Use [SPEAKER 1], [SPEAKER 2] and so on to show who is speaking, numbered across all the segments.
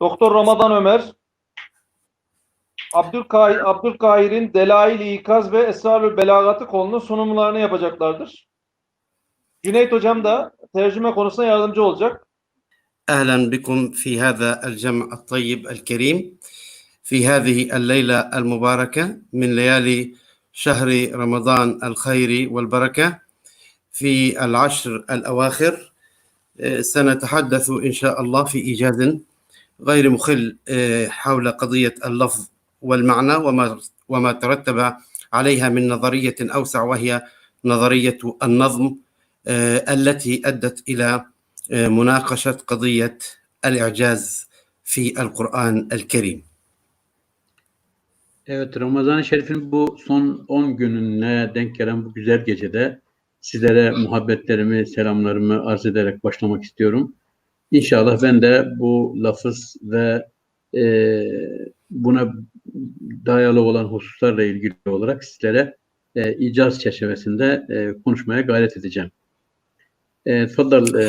[SPEAKER 1] Doktor Ramazan Ömer, Abdülkahir, Abdülkahir'in Delail-i İkaz ve Esrarül Belagatı konunun sunumlarını yapacaklardır. Cüneyt Hocam da tercüme konusuna yardımcı olacak.
[SPEAKER 2] اهلا بكم في هذا الجمع الطيب الكريم في هذه الليله المباركه من ليالي شهر رمضان الخير والبركه في العشر الاواخر آه، سنتحدث ان شاء الله في ايجاز غير مخل آه، حول قضيه اللفظ والمعنى وما وما ترتب عليها من نظريه اوسع وهي نظريه النظم آه، التي ادت إلى مناقشة قضية الإعجاز في القرآن الكريم
[SPEAKER 3] Evet, Ramazan-ı Şerif'in bu son 10 gününe denk gelen bu güzel gecede sizlere muhabbetlerimi, selamlarımı arz ederek başlamak istiyorum. İnşallah ben de bu lafız ve e, buna dayalı olan hususlarla ilgili olarak sizlere e, icaz çerçevesinde e, konuşmaya gayret edeceğim. E, تفضل e,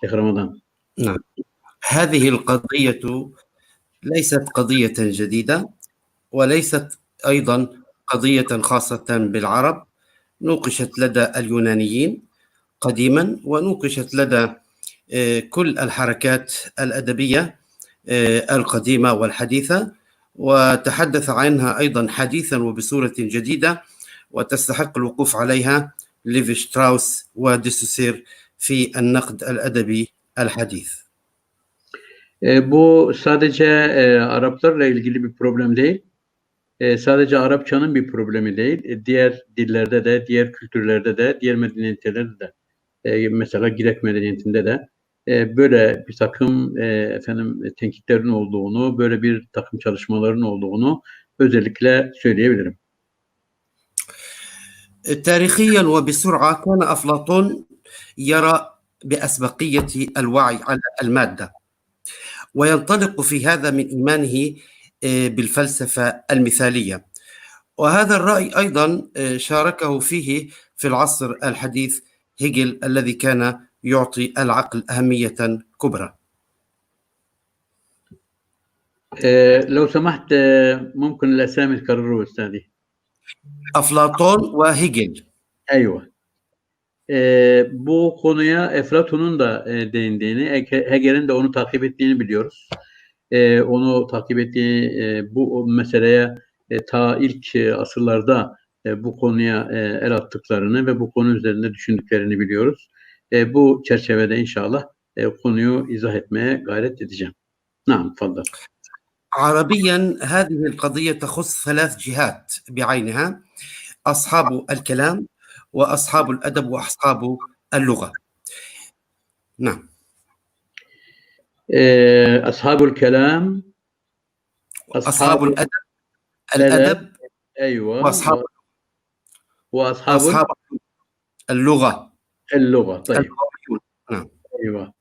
[SPEAKER 3] Şeyh Ramazan.
[SPEAKER 2] نعم هذه القضية ليست قضية جديدة وليست أيضا قضية خاصة بالعرب نوقشت لدى اليونانيين قديما ونوقشت لدى آه، كل الحركات الأدبية آه، القديمة والحديثة وتحدث عنها أيضا حديثا وبصورة جديدة وتستحق الوقوف عليها ليف شتراوس وديسوسير في النقد الأدبي الحديث
[SPEAKER 3] E, bu sadece e, Araplarla ilgili bir problem değil. E, sadece Arapçanın bir problemi değil. E, diğer dillerde de, diğer kültürlerde de, diğer medeniyetlerde de, e, mesela Girek medeniyetinde de e, böyle bir takım e, efendim tenkitlerin olduğunu, böyle bir takım çalışmaların olduğunu özellikle söyleyebilirim.
[SPEAKER 2] تاريخيا وبسرعة كان أفلاطون يرى بأسبقية الوعي على المادة وينطلق في هذا من إيمانه بالفلسفة المثالية وهذا الرأي أيضا شاركه فيه في العصر الحديث هيجل الذي كان يعطي العقل أهمية كبرى
[SPEAKER 3] E, لو سمحت e, ممكن الأسامي تكرروا أستاذي
[SPEAKER 2] أفلاطون وهيجل
[SPEAKER 3] Eyvah. Ee, bu konuya Eflatun'un da e, değindiğini, Ege- Hegel'in de onu takip ettiğini biliyoruz. Ee, onu takip ettiği e, bu o meseleye e, ta ilk e, asırlarda e, bu konuya e, el attıklarını ve bu konu üzerinde düşündüklerini biliyoruz. E, bu çerçevede inşallah e, konuyu izah etmeye gayret edeceğim. Naam, tfaddal.
[SPEAKER 2] عربيا هذه القضية تخص ثلاث جهات بعينها أصحاب الكلام وأصحاب الأدب وأصحاب اللغة نعم
[SPEAKER 3] Ee, Ashabul Kelam,
[SPEAKER 2] أصحاب الأدب
[SPEAKER 3] الأدب. Eyvah.
[SPEAKER 2] وأصحاب
[SPEAKER 3] ashabul
[SPEAKER 2] أصحاب اللغة
[SPEAKER 3] el-luga. Tayyip.
[SPEAKER 2] اللغويون نعم
[SPEAKER 3] Eyvah.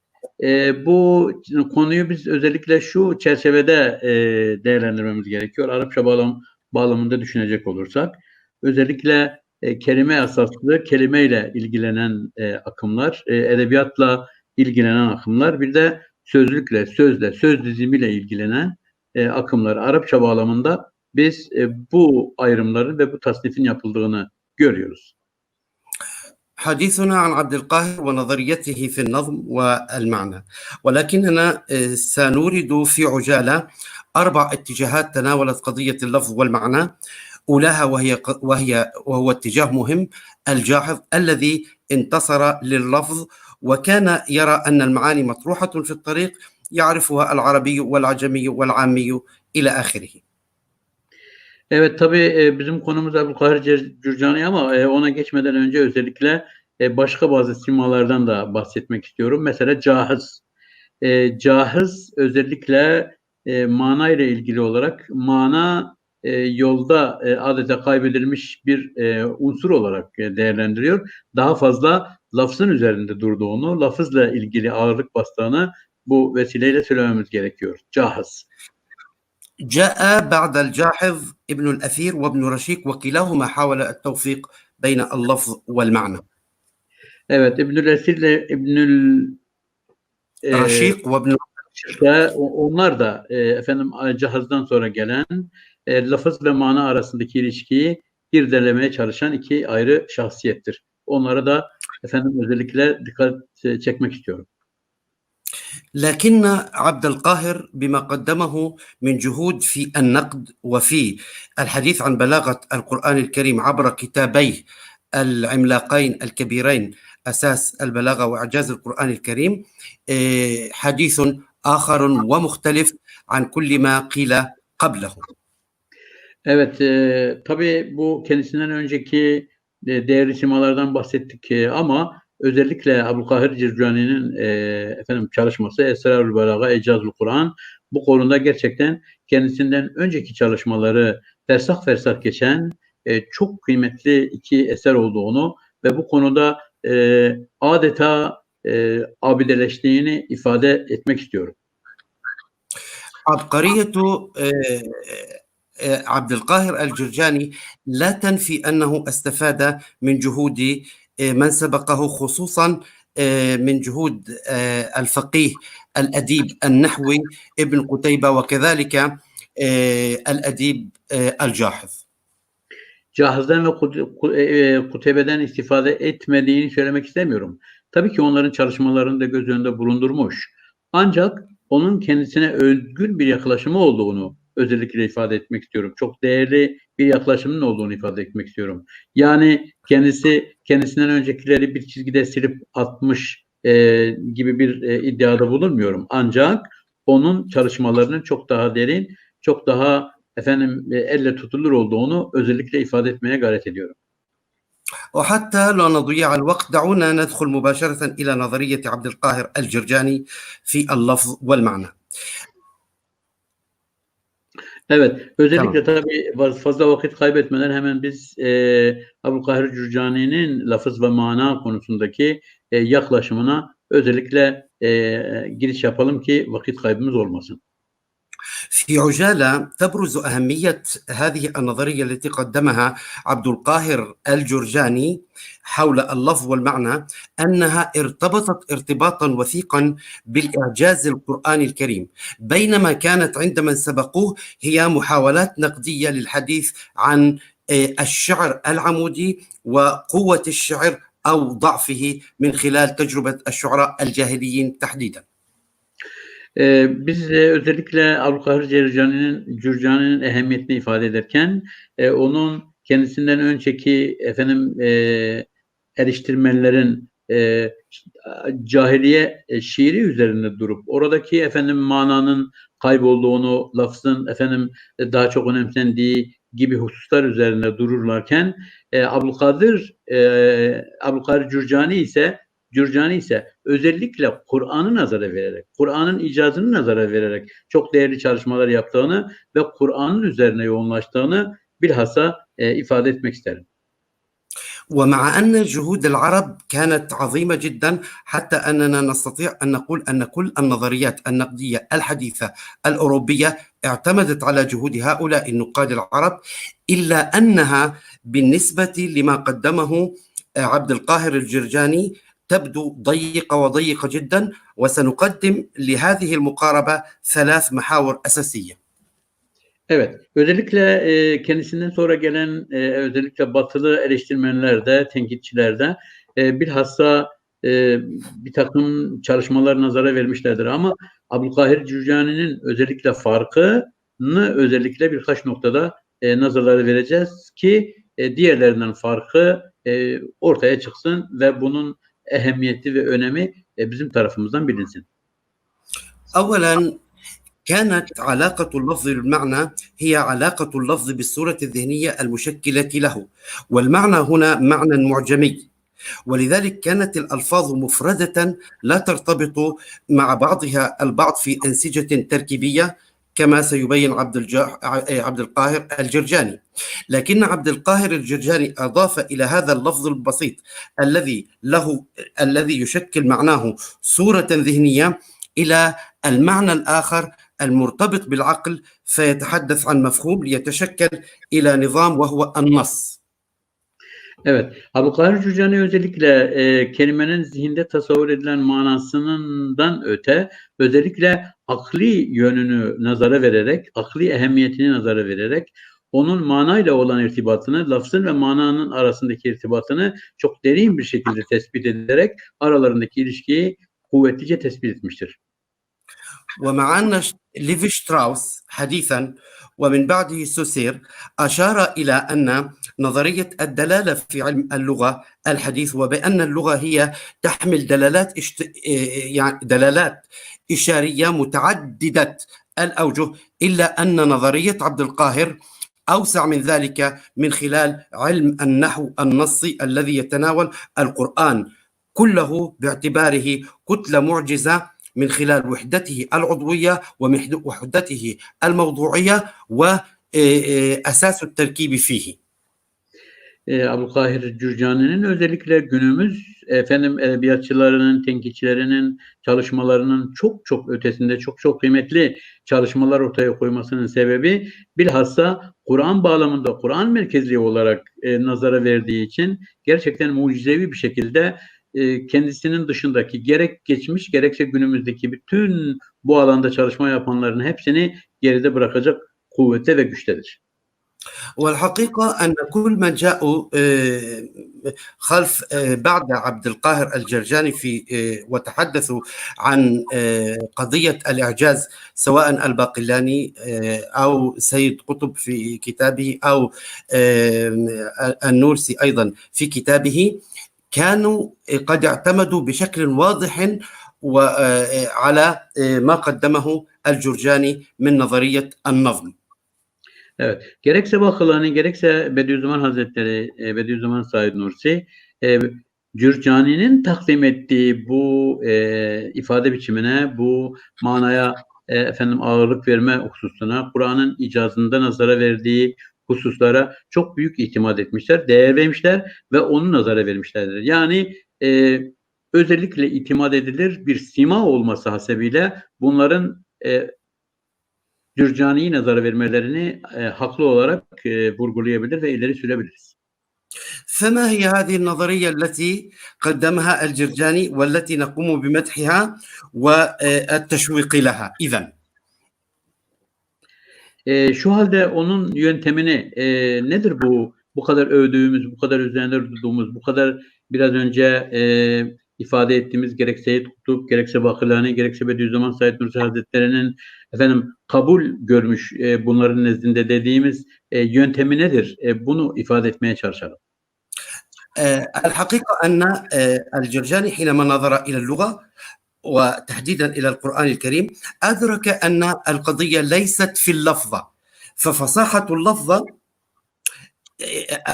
[SPEAKER 3] Ee, bu konuyu biz özellikle şu çerçevede e, değerlendirmemiz gerekiyor. Arapça bağlam, bağlamında düşünecek olursak. Özellikle e, kelime esaslı, kelimeyle ilgilenen e, akımlar, e, edebiyatla ilgilenen akımlar, bir de sözlükle, sözle, söz dizimiyle ilgilenen e, akımlar. Arapça bağlamında biz e, bu ayrımların ve bu tasnifin yapıldığını görüyoruz.
[SPEAKER 2] حديثنا عن عبد القاهر ونظريته في النظم والمعنى. ولكننا آه، سنورد في عجالة أربع اتجاهات تناولت قضية اللفظ والمعنى. أولاها وهي وهي وهو اتجاه مهم الجاحظ الذي انتصر لللفظ وكان يرى أن المعاني مطروحة في الطريق يعرفها العربي والعجمي والعامي إلى آخره.
[SPEAKER 3] Evet tabii e, bizim konumuz Abdülkahir Cürcani ama e, ona geçmeden önce özellikle e, başka bazı simalardan da bahsetmek istiyorum. Mesela cahız. E, cahız özellikle e, mana ile ilgili olarak mana e, yolda e, adeta kaybedilmiş bir e, unsur olarak e, değerlendiriyor. Daha fazla lafzın üzerinde durduğunu, lafızla ilgili ağırlık bastığını bu vesileyle söylememiz gerekiyor. Cahız.
[SPEAKER 2] جاء بعد الجاحظ ابن الأثير وابن رشيق وكلاهما حاول التوفيق بين اللفظ والمعنى
[SPEAKER 3] Evet İbnül Esir ile İbnül e,
[SPEAKER 2] رشيق وابن
[SPEAKER 3] İşte o- onlar da e, efendim cihazdan sonra gelen e, lafız ve mana arasındaki ilişkiyi irdelemeye çalışan iki ayrı şahsiyettir. Onlara da efendim özellikle dikkat e, çekmek istiyorum.
[SPEAKER 2] لكن عبد القاهر بما قدمه من جهود في النقد وفي الحديث عن بلاغه القران الكريم عبر كتابيه العملاقين الكبيرين اساس البلاغه واعجاز القران الكريم آه، حديث اخر ومختلف عن كل ما قيل قبله
[SPEAKER 3] Evet, e, tabii bu kendisinden önceki e, değerli simalardan bahsettik e, ama özellikle Abdülkahir Circani'nin e, efendim çalışması Esrarül Belaga, Ecazül Kur'an bu konuda gerçekten kendisinden önceki çalışmaları fersah fersah geçen e, çok kıymetli iki eser olduğunu ve bu konuda adeta e, abideleştiğini ifade etmek istiyorum.
[SPEAKER 2] عبقريه آه، عبد القاهر الجرجاني لا تنفي انه استفاد من جهود من سبقه خصوصا من جهود الفقيه الاديب النحوي ابن قتيبه وكذلك الاديب آه، الجاحظ
[SPEAKER 3] Cahızdan ve Kut- Ku- e, Kutebe'den istifade etmediğini söylemek istemiyorum. Tabii ki onların çalışmalarını da göz önünde bulundurmuş. Ancak onun kendisine özgün bir yaklaşımı olduğunu özellikle ifade etmek istiyorum. Çok değerli bir yaklaşımın olduğunu ifade etmek istiyorum. Yani kendisi kendisinden öncekileri bir çizgide silip atmış e, gibi bir e, iddiada bulunmuyorum. Ancak onun çalışmalarının çok daha derin, çok daha efendim e, elle tutulur olduğunu özellikle ifade etmeye gayret ediyorum.
[SPEAKER 2] وحتى لا نضيع الوقت دعونا ندخل مباشره الى نظريه عبد القاهر الجرجاني في اللفظ والمعنى
[SPEAKER 3] Evet, özellikle tabii fazla vakit kaybetmeden hemen biz e, Abdülkahir Cürcani'nin lafız ve mana konusundaki e, yaklaşımına özellikle e, giriş yapalım ki vakit kaybımız olmasın.
[SPEAKER 2] في عجالة تبرز أهمية هذه النظرية التي قدمها عبد القاهر الجرجاني حول اللفظ والمعنى أنها ارتبطت ارتباطا وثيقا بالإعجاز القراني الكريم بينما كانت عند من سبقوه هي محاولات نقدية للحديث عن آه، الشعر العمودي وقوة الشعر أو ضعفه من خلال تجربة الشعراء الجاهليين تحديدا.
[SPEAKER 3] Ee, biz de özellikle Abdülkahir Cürcani'nin Cürcani'nin ehemmiyetini ifade ederken e, onun kendisinden önceki efendim e, eleştirmenlerin e, cahiliye e, şiiri üzerinde durup oradaki efendim mananın kaybolduğunu, lafzın efendim e, daha çok önemsendiği gibi hususlar üzerinde dururlarken e, Abdülkadir e, Abdülkadir Cürcani ise Cürcani ise özellikle Kur'an'ı nazara vererek, Kur'an'ın icazını nazara vererek çok değerli çalışmalar yaptığını ve Kur'an'ın üzerine yoğunlaştığını bilhassa e, ifade etmek isterim.
[SPEAKER 2] ومع أن جهود العرب كانت عظيمة جدا حتى أننا نستطيع أن نقول أن كل النظريات النقدية الحديثة الأوروبية اعتمدت على جهود هؤلاء النقاد العرب إلا أنها بالنسبة لما قدمه عبد القاهر الجرجاني تبدو ضيقة وضيقة جدا وسنقدم لهذه المقاربة ثلاث محاور أساسية
[SPEAKER 3] Evet, özellikle e, kendisinden sonra gelen e, özellikle batılı eleştirmenlerde, tenkitçilerde e, bilhassa e, bir takım çalışmalar nazara vermişlerdir ama Abdülkahir Cürcani'nin özellikle farkını özellikle birkaç noktada e, nazarlara vereceğiz ki e, diğerlerinden farkı e, ortaya çıksın ve bunun ehemmiyeti ve önemi e, bizim tarafımızdan bilinsin.
[SPEAKER 2] أولا كانت علاقة اللفظ بالمعنى هي علاقة اللفظ بالصورة الذهنية المشكلة له والمعنى هنا معنى معجمي ولذلك كانت الألفاظ مفردة لا ترتبط مع بعضها البعض في أنسجة تركيبية كما سيبين عبد الجا... عبد القاهر الجرجاني. لكن عبد القاهر الجرجاني أضاف إلى هذا اللفظ البسيط الذي له الذي يشكل معناه صورة ذهنية إلى المعنى الآخر المرتبط بالعقل فيتحدث عن مفهوم ليتشكل إلى نظام وهو النص.
[SPEAKER 3] Evet, Abdülkadir Cücani özellikle e, kelimenin zihinde tasavvur edilen manasından öte özellikle akli yönünü nazara vererek, akli ehemmiyetini nazara vererek onun manayla olan irtibatını, lafzın ve mananın arasındaki irtibatını çok derin bir şekilde tespit ederek aralarındaki ilişkiyi kuvvetlice tespit etmiştir.
[SPEAKER 2] ومع أن ليفي شتراوس حديثا ومن بعده سوسير أشار إلى أن نظرية الدلالة في علم اللغة الحديث وبأن اللغة هي تحمل دلالات اشت... يعني دلالات إشارية متعددة الأوجه إلا أن نظرية عبد القاهر أوسع من ذلك من خلال علم النحو النصي الذي يتناول القرآن كله باعتباره كتلة معجزة من خلال وحدته العضوية ووحدته الموضوعية وأساس التركيب فيه
[SPEAKER 3] e, Abdülkahir Cürcani'nin özellikle günümüz efendim edebiyatçılarının, tenkitçilerinin çalışmalarının çok çok ötesinde çok çok kıymetli çalışmalar ortaya koymasının sebebi bilhassa Kur'an bağlamında, Kur'an merkezli olarak e, nazara verdiği için gerçekten mucizevi bir şekilde e, kendisinin dışındaki gerek geçmiş gerekse günümüzdeki bütün bu alanda çalışma yapanların hepsini geride bırakacak kuvvete ve güçtedir.
[SPEAKER 2] والحقيقة أن كل من جاءوا خلف بعد عبد القاهر الجرجاني في وتحدثوا عن قضية الإعجاز سواء الباقلاني أو سيد قطب في كتابه أو النورسي أيضا في كتابه كانوا قد اعتمدوا بشكل واضح على ما قدمه الجرجاني من نظرية النظم
[SPEAKER 3] Evet. Gerekse Bakılani, gerekse Bediüzzaman Hazretleri, e, Bediüzzaman Said Nursi, e, Cürcani'nin takdim ettiği bu e, ifade biçimine, bu manaya e, efendim ağırlık verme hususuna, Kur'an'ın icazında nazara verdiği hususlara çok büyük itimat etmişler, değer vermişler ve onu nazara vermişlerdir. Yani e, özellikle itimat edilir bir sima olması hasebiyle bunların e, Cürcani'yi nazara vermelerini e, haklı olarak e, vurgulayabilir ve ileri sürebiliriz.
[SPEAKER 2] فما هي هذه النظرية التي قدمها الجرجاني والتي نقوم بمدحها والتشويق لها إذا
[SPEAKER 3] E, şu halde onun yöntemini e, nedir bu bu kadar övdüğümüz, bu kadar üzerinde durduğumuz, bu kadar biraz önce e, ifade ettiğimiz gerek Seyyid Kutup, gerekse Bakılani, gerekse Bediüzzaman Said Nursi Hazretleri'nin efendim kabul görmüş e, bunların nezdinde dediğimiz e, yöntemi nedir? E, bunu ifade etmeye çalışalım.
[SPEAKER 2] الحقيقة أن الجرجاني حينما نظر إلى اللغة وتحديدا إلى القرآن الكريم أدرك أن القضية ليست في اللفظه ففصاحة اللفظه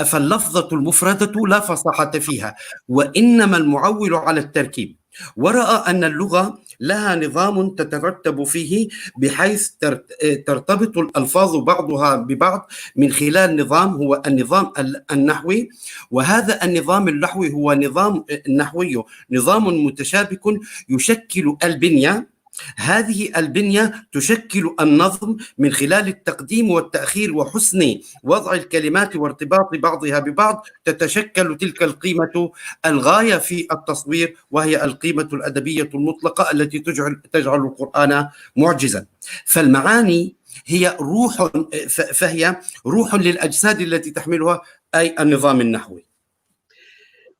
[SPEAKER 2] فاللفظة المفردة لا فصاحة فيها وإنما المعول على التركيب. ورأى أن اللغة لها نظام تترتب فيه بحيث ترتبط الألفاظ بعضها ببعض من خلال نظام هو النظام النحوي. وهذا النظام النحوي هو نظام نحوي نظام متشابك يشكل البنية هذه البنية تشكل النظم من خلال التقديم والتأخير وحسن وضع الكلمات وارتباط بعضها ببعض تتشكل تلك القيمة الغاية في التصوير وهي القيمة الأدبية المطلقة التي تجعل تجعل القرآن معجزا. فالمعاني هي روح فهي روح للأجساد التي تحملها أي النظام النحوي.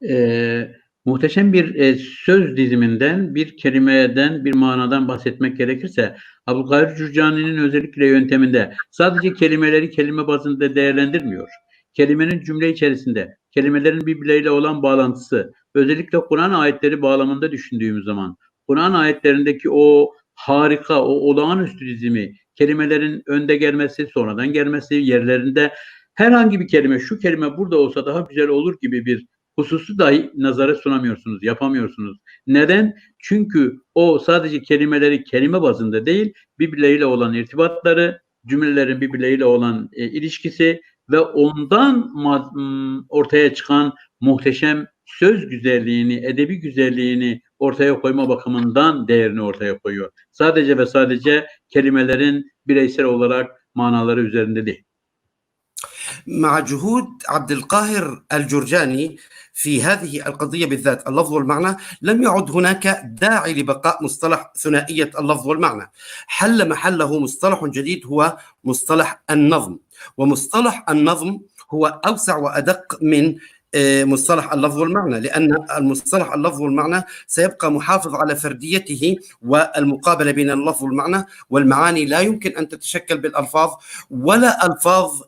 [SPEAKER 3] Ee, muhteşem bir e, söz diziminden, bir kelimeden, bir manadan bahsetmek gerekirse Abdülkadir Cürcani'nin özellikle yönteminde sadece kelimeleri kelime bazında değerlendirmiyor. Kelimenin cümle içerisinde, kelimelerin birbirleriyle olan bağlantısı, özellikle Kur'an ayetleri bağlamında düşündüğümüz zaman, Kur'an ayetlerindeki o harika, o olağanüstü dizimi, kelimelerin önde gelmesi, sonradan gelmesi, yerlerinde herhangi bir kelime, şu kelime burada olsa daha güzel olur gibi bir hususu dahi nazara sunamıyorsunuz, yapamıyorsunuz. Neden? Çünkü o sadece kelimeleri kelime bazında değil, birbirleriyle olan irtibatları, cümlelerin birbirleriyle olan e, ilişkisi ve ondan ortaya çıkan muhteşem söz güzelliğini, edebi güzelliğini ortaya koyma bakımından değerini ortaya koyuyor. Sadece ve sadece kelimelerin bireysel olarak manaları üzerinde değil.
[SPEAKER 2] مع جهود عبد القاهر الجرجاني في هذه القضية بالذات اللفظ والمعنى. لم يعد هناك داعي لبقاء مصطلح ثنائية اللفظ والمعنى. حل محله مصطلح جديد هو مصطلح النظم. ومصطلح النظم هو أوسع وأدق من آه، مصطلح اللفظ والمعنى لأن المصطلح اللفظ والمعنى سيبقى محافظ على فرديته والمقابلة بين اللفظ والمعنى والمعاني لا يمكن أن تتشكل بالألفاظ ولا ألفاظ آه،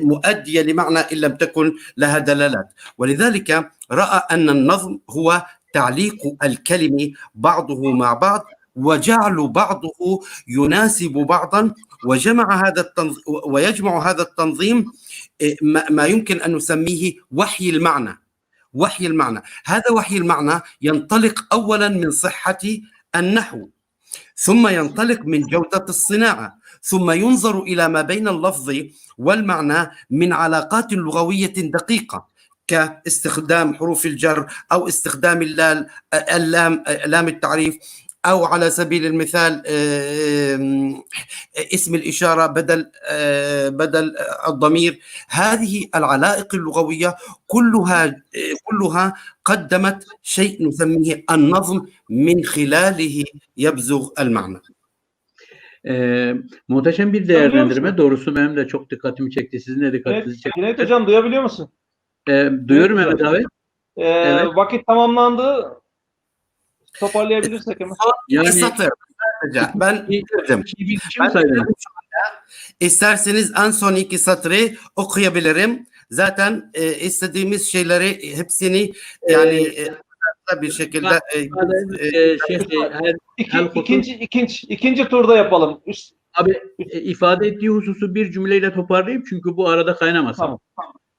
[SPEAKER 2] مؤدية لمعنى إن لم تكن لها دلالات. ولذلك رأى أن النظم هو تعليق الكلم بعضه مع بعض وجعل بعضه يناسب بعضا وجمع هذا التنظيم ويجمع هذا التنظيم ما ما يمكن أن نسميه وحي المعنى. وحي المعنى. هذا وحي المعنى ينطلق اولا من صحة النحو ثم ينطلق من جودة الصناعة. ثم ينظر إلى ما بين اللفظ والمعنى من علاقات لغوية دقيقة كاستخدام حروف الجر أو استخدام اللام لام التعريف أو على سبيل المثال اسم الإشارة بدل بدل الضمير. هذه العلائق اللغوية كلها كلها قدمت شيء نسميه النظم من خلاله يبزغ المعنى.
[SPEAKER 3] Ee, muhteşem bir değerlendirme. Doğrusu benim de çok dikkatimi çekti. Sizin de dikkatinizi çekti.
[SPEAKER 1] Cüneyt Hocam duyabiliyor musun?
[SPEAKER 3] Ee, duyuyorum Mehmet abi.
[SPEAKER 1] Ee,
[SPEAKER 3] Evet.
[SPEAKER 1] Vakit tamamlandı. Toparlayabilirsek hemen.
[SPEAKER 3] Yani
[SPEAKER 2] Bir satır. Ben bitirdim. Ben. İsterseniz en son iki satırı okuyabilirim. Zaten e, istediğimiz şeyleri hepsini yani e, bir şekilde e,
[SPEAKER 3] Ee, şey, her,
[SPEAKER 1] İki,
[SPEAKER 3] Her
[SPEAKER 1] ikinci, ikinci, ikinci turda yapalım. Üst,
[SPEAKER 3] abi e, ifade ettiği hususu bir cümleyle toparlayayım çünkü bu arada kaynamasın.
[SPEAKER 1] Tamam,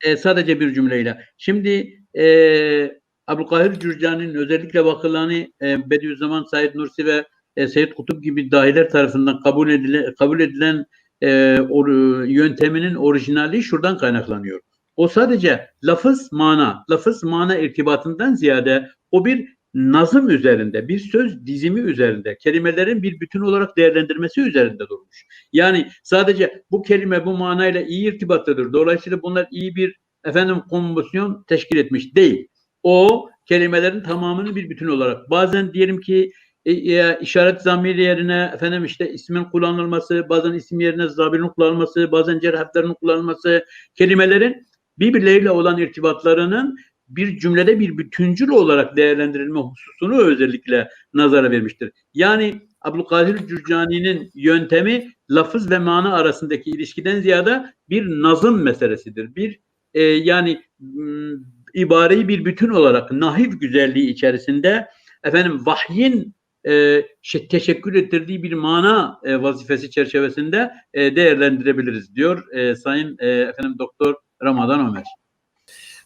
[SPEAKER 3] E, sadece bir cümleyle. Şimdi e, Abdülkahir Cürcani'nin özellikle vakılarını e, Bediüzzaman Said Nursi ve e, Seyyid Kutup gibi dahiler tarafından kabul edilen, kabul edilen e, or- yönteminin orijinali şuradan kaynaklanıyor. O sadece lafız mana, lafız mana irtibatından ziyade o bir nazım üzerinde, bir söz dizimi üzerinde, kelimelerin bir bütün olarak değerlendirmesi üzerinde durmuş. Yani sadece bu kelime bu manayla iyi irtibattadır. Dolayısıyla bunlar iyi bir efendim kombinasyon teşkil etmiş değil. O kelimelerin tamamını bir bütün olarak bazen diyelim ki e, e, işaret zamiri yerine efendim işte ismin kullanılması, bazen isim yerine zamirin kullanılması, bazen cer harflerinin kullanılması, kelimelerin birbirleriyle olan irtibatlarının bir cümlede bir bütüncül olarak değerlendirilme hususunu özellikle nazara vermiştir. Yani Abdülkadir Cürcani'nin yöntemi lafız ve mana arasındaki ilişkiden ziyade bir nazım meselesidir. Bir e, yani m, ibareyi bir bütün olarak nahiv güzelliği içerisinde efendim vahyin e, şey, teşekkür ettirdiği bir mana e, vazifesi çerçevesinde e, değerlendirebiliriz diyor e, Sayın e, efendim Doktor Ramazan Ömer.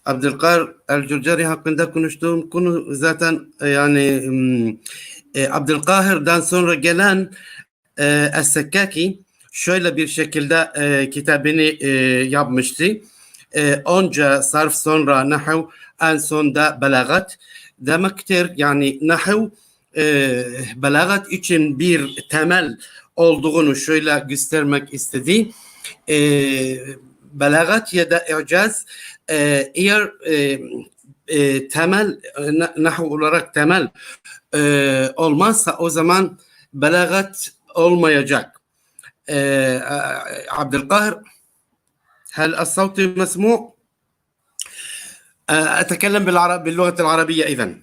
[SPEAKER 2] Abdülkar El-Cürcari hakkında konuştuğum konu zaten e, yani e, Abdülkahir'den sonra gelen e, Es-Sekkaki şöyle bir şekilde e, kitabını e, yapmıştı. E, onca sarf sonra nahav en sonda belagat demektir. Yani nahav e, belagat için bir temel olduğunu şöyle göstermek istedi. E, بلغت يدا اعجاز آه، اير آه، آه، تمل نحو olarak تمل olmazsa o zaman بلغت olmayacak عبد القاهر هل الصوت مسموع؟ اتكلم باللغة العربية اذا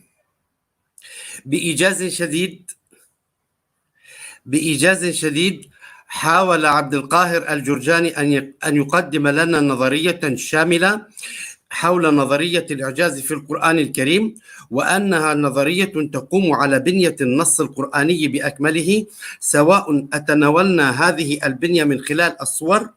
[SPEAKER 2] بإيجاز شديد بإيجاز شديد حاول عبد القاهر الجرجاني أن أن يقدم لنا نظرية شاملة حول نظرية الإعجاز في القرآن الكريم وأنها نظرية تقوم على بنية النص القرآني بأكمله سواء أتناولنا هذه البنية من خلال الصور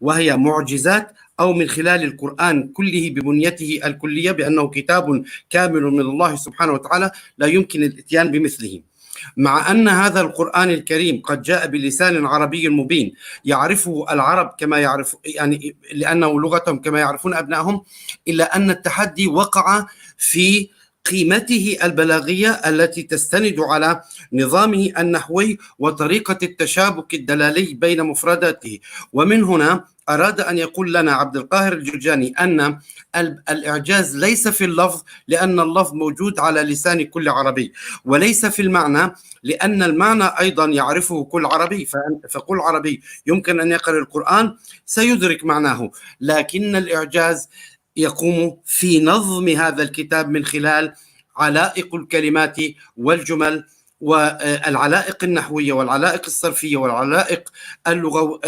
[SPEAKER 2] وهي معجزات أو من خلال القرآن كله ببنيته الكلية بأنه كتاب كامل من الله سبحانه وتعالى لا يمكن الإتيان بمثله. مع أن هذا القرآن الكريم قد جاء بلسان عربي مبين يعرفه العرب كما يعرف يعني لأنه لغتهم كما يعرفون أبنائهم إلا أن التحدي وقع في قيمته البلاغية التي تستند على نظامه النحوي وطريقة التشابك الدلالي بين مفرداته. ومن هنا أراد أن يقول لنا عبد القاهر الجرجاني أن ال- الإعجاز ليس في اللفظ لأن اللفظ موجود على لسان كل عربي. وليس في المعنى لأن المعنى أيضا يعرفه كل عربي. فكل عربي. يمكن أن يقرأ القرآن سيدرك معناه. لكن الإعجاز يقوم في نظم هذا الكتاب من خلال علائق الكلمات والجمل والعلائق النحويه والعلائق الصرفيه والعلائق اللغة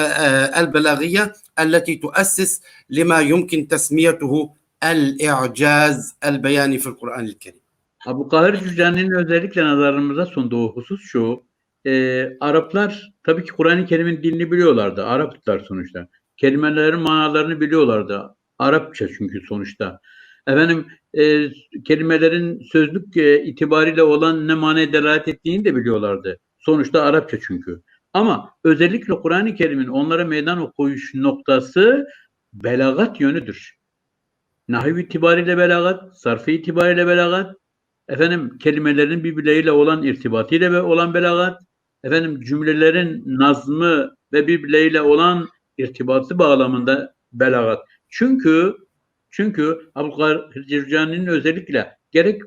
[SPEAKER 2] البلاغيه التي تؤسس لما يمكن تسميته الاعجاز البياني في القران الكريم.
[SPEAKER 3] Abdülkahir Cücani'nin özellikle nazarımıza sunduğu husus şu. e, Araplar tabii ki Kur'an-ı Kerim'in dilini biliyorlardı. Araplar sonuçta. Kelimelerin manalarını biliyorlardı. Arapça çünkü sonuçta. Efendim e, kelimelerin sözlük e, itibariyle olan ne manaya delalet ettiğini de biliyorlardı. Sonuçta Arapça çünkü. Ama özellikle Kur'an-ı Kerim'in onlara meydan okuyuş noktası belagat yönüdür. Nahiv itibariyle belagat, sarfı itibariyle belagat, efendim kelimelerin birbirleriyle olan irtibatıyla ve olan belagat, efendim cümlelerin nazmı ve birbirleriyle olan irtibatı bağlamında belagat. Çünkü çünkü Abdülkadir Circani'nin özellikle gerek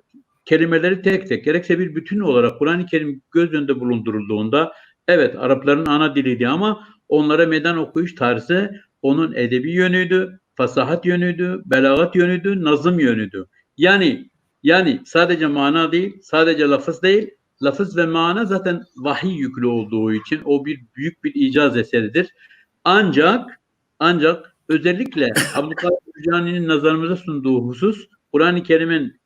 [SPEAKER 3] kelimeleri tek tek gerekse bir bütün olarak Kur'an-ı Kerim göz önünde bulundurulduğunda evet Arapların ana diliydi ama onlara meydan okuyuş tarzı onun edebi yönüydü, fasahat yönüydü, belagat yönüydü, nazım yönüydü. Yani yani sadece mana değil, sadece lafız değil, lafız ve mana zaten vahiy yüklü olduğu için o bir büyük bir icaz eseridir. Ancak ancak özellikle Abdülkadir nazarımıza sunduğu husus Kur'an-ı Kerim'in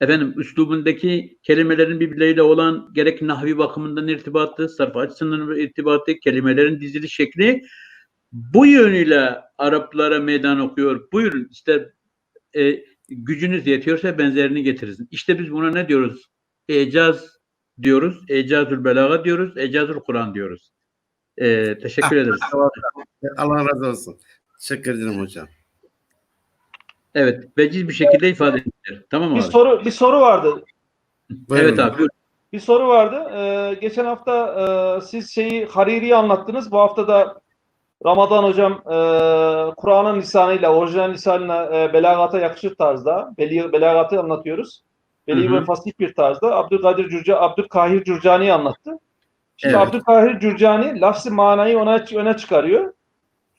[SPEAKER 3] efendim üslubundaki kelimelerin birbirleriyle olan gerek nahvi bakımından irtibatı, sarf açısından irtibatı, kelimelerin dizili şekli bu yönüyle Araplara meydan okuyor. Buyurun işte e, gücünüz yetiyorsa benzerini getirirsin. İşte biz buna ne diyoruz? Ecaz diyoruz. Ecazül belaga diyoruz. Ecazül Kur'an diyoruz. E, teşekkür
[SPEAKER 2] Ah,
[SPEAKER 3] ederiz.
[SPEAKER 2] Allah razı olsun. Teşekkür ederim hocam.
[SPEAKER 3] Evet. Veciz bir şekilde ifade edilir. Tamam
[SPEAKER 1] Bir
[SPEAKER 3] abi.
[SPEAKER 1] soru bir soru vardı.
[SPEAKER 2] Buyurun.
[SPEAKER 3] Evet abi. buyur.
[SPEAKER 1] Bir soru vardı. Ee, geçen hafta e, siz şeyi Hariri'yi anlattınız. Bu hafta da Ramazan hocam e, Kur'an'ın lisanıyla, orijinal lisanıyla e, belagata yakışır tarzda, beli, belagatı anlatıyoruz. Beli ve fasih bir tarzda Abdülkadir Cürca, Abdülkahir Cürcani'yi anlattı. Şimdi
[SPEAKER 3] Evet.
[SPEAKER 1] Abdülkahir Cürcani lafzi manayı ona öne çıkarıyor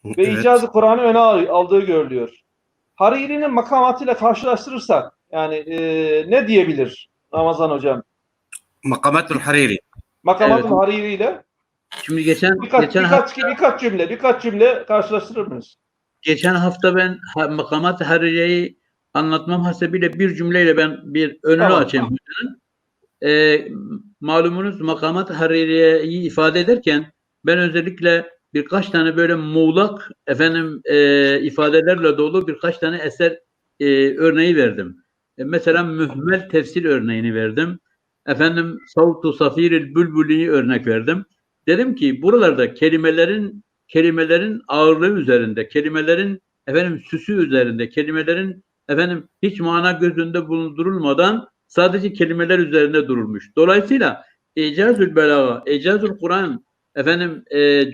[SPEAKER 1] ve
[SPEAKER 2] Evet.
[SPEAKER 1] icazı Kur'an'ı öne al- aldığı görülüyor. Hariri'nin makamatıyla karşılaştırırsak yani e, ne diyebilir Ramazan hocam?
[SPEAKER 2] Makamat Hariri.
[SPEAKER 1] Makamatın
[SPEAKER 3] Evet.
[SPEAKER 1] Hariri ile
[SPEAKER 3] Şimdi geçen
[SPEAKER 1] birkaç,
[SPEAKER 3] geçen
[SPEAKER 1] birkaç,
[SPEAKER 3] hafta
[SPEAKER 1] birkaç cümle, birkaç cümle karşılaştırır mıyız?
[SPEAKER 3] geçen hafta ben ha- makamat Haririye'yi anlatmam hasebiyle bir cümleyle ben bir önünü
[SPEAKER 1] Tamam,
[SPEAKER 3] açayım hocanın. Ee, malumunuz makamat Haririye'yi ifade ederken ben özellikle birkaç tane böyle muğlak efendim e, ifadelerle dolu birkaç tane eser e, örneği verdim. E, mesela mühmel tefsir örneğini verdim. Efendim Savtu Safiril Bülbüli'yi örnek verdim. Dedim ki buralarda kelimelerin kelimelerin ağırlığı üzerinde, kelimelerin efendim süsü üzerinde, kelimelerin efendim hiç mana gözünde bulundurulmadan sadece kelimeler üzerinde durulmuş. Dolayısıyla icazül belaga, icazül Kur'an efendim e,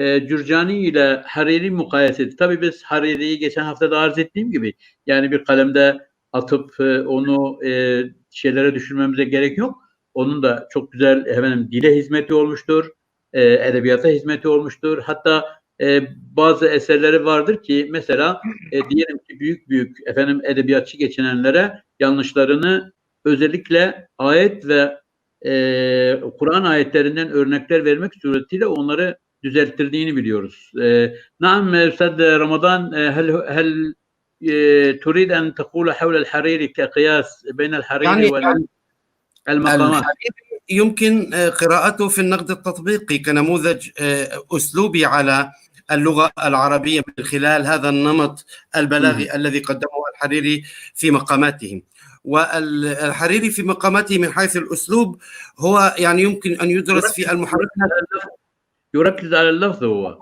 [SPEAKER 3] e, Cürcani ile Hariri mukayesesi. Tabii biz Hariri'yi geçen hafta da arz ettiğim gibi yani bir kalemde atıp e, onu e, şeylere düşürmemize gerek yok. Onun da çok güzel efendim dile hizmeti olmuştur. E, edebiyata hizmeti olmuştur. Hatta e, bazı eserleri vardır ki mesela e, diyelim ki büyük büyük efendim edebiyatçı geçinenlere yanlışlarını özellikle ayet ve e, Kur'an ayetlerinden örnekler vermek suretiyle onları düzelttirdiğini biliyoruz. Ramazan e, hel hel e, تريد أن تقول حول الحريري كقياس بين الحريري
[SPEAKER 2] يعني
[SPEAKER 3] والمقامات
[SPEAKER 2] يمكن قراءته في النقد التطبيقي كنموذج اسلوبي على اللغة العربيه من خلال هذا النمط البلاغي الذي قدمه الحريري في مقاماته والحريري في مقاماته من حيث الاسلوب هو يعني يمكن ان يدرس في المحركات
[SPEAKER 3] يركز على اللفظ هو.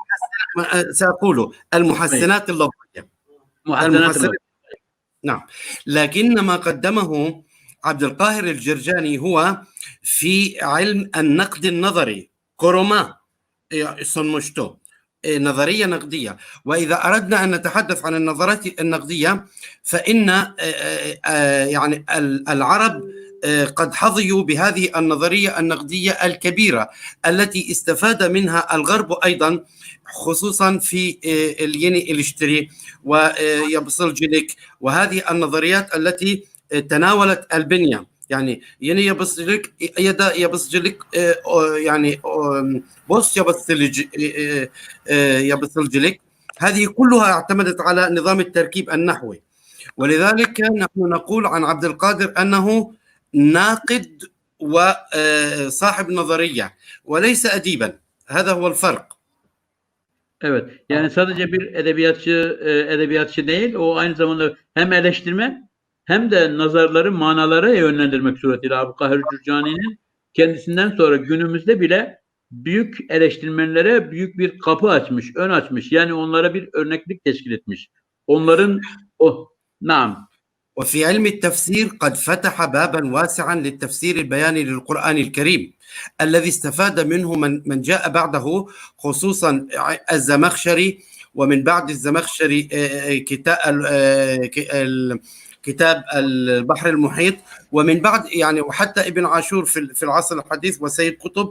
[SPEAKER 2] آه، سأقوله. المحسنات اللفظية.
[SPEAKER 3] محسنات
[SPEAKER 2] المحسنات نعم. لكن ما قدمه عبد القاهر الجرجاني هو في علم النقد النظري. كوروما. صنمشتو نظرية نقدية. وإذا أردنا أن نتحدث عن النظرات النقدية فإن آه، آه، يعني ال- العرب آه، قد حظيوا بهذه النظرية النقدية الكبيرة التي استفاد منها الغرب أيضا خصوصا في آه، اليني الاشتري ويبصلجلك وهذه النظريات التي آه، تناولت البنية. يعني يني يبصلجلك يدا آه، آه، يعني آه، بص يبصلج آه، آه، يبصلجلك هذه كلها اعتمدت على نظام التركيب النحوي. ولذلك نحن نقول عن عبد القادر أنه ناقد وصاحب نظريه وليس اديبا هذا هو الفرق
[SPEAKER 3] Evet. Yani sadece bir edebiyatçı e, edebiyatçı değil, o aynı zamanda hem eleştirme hem de nazarları manalara yönlendirmek suretiyle Abu Kahir Cürcani'nin kendisinden sonra günümüzde bile büyük eleştirmenlere büyük bir kapı açmış, ön açmış. Yani onlara bir örneklik teşkil etmiş. Onların o nam
[SPEAKER 2] وفي علم التفسير قد فتح بابا واسعا للتفسير البياني للقرآن الكريم الذي استفاد منه من من جاء بعده خصوصا الزمخشري ومن بعد الزمخشري كتاب كتاب البحر المحيط ومن بعد يعني وحتى ابن عاشور في العصر الحديث وسيد قطب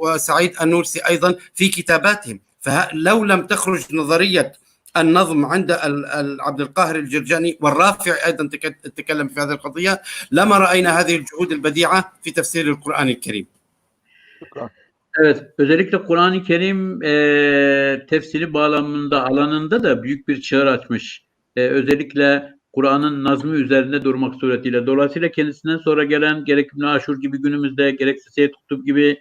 [SPEAKER 2] وسعيد النورسي أيضا في كتاباتهم. فلو لم تخرج نظرية النظم عند ال- ال- عبد القاهر الجرجاني والرافع ايضا تك- تكلم في هذه القضيه لما راينا هذه الجهود البديعه في تفسير القران الكريم.
[SPEAKER 1] Şükran.
[SPEAKER 3] Evet, özellikle Kur'an-ı Kerim e, tefsiri bağlamında alanında da büyük bir çığır açmış. E, özellikle Kur'an'ın nazmı üzerinde durmak suretiyle. Dolayısıyla kendisinden sonra gelen gerek İbn Aşur gibi günümüzde, gerekse Seyyid Kutup gibi,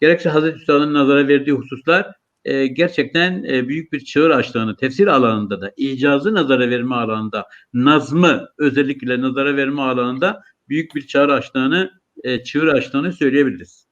[SPEAKER 3] gerekse Hazreti Üstad'ın nazara verdiği hususlar e, gerçekten e, büyük bir çığır açtığını, tefsir alanında da, icazı nazara verme alanında, nazmı özellikle nazara verme alanında büyük bir çağrı açtığını, e, çığır açtığını söyleyebiliriz.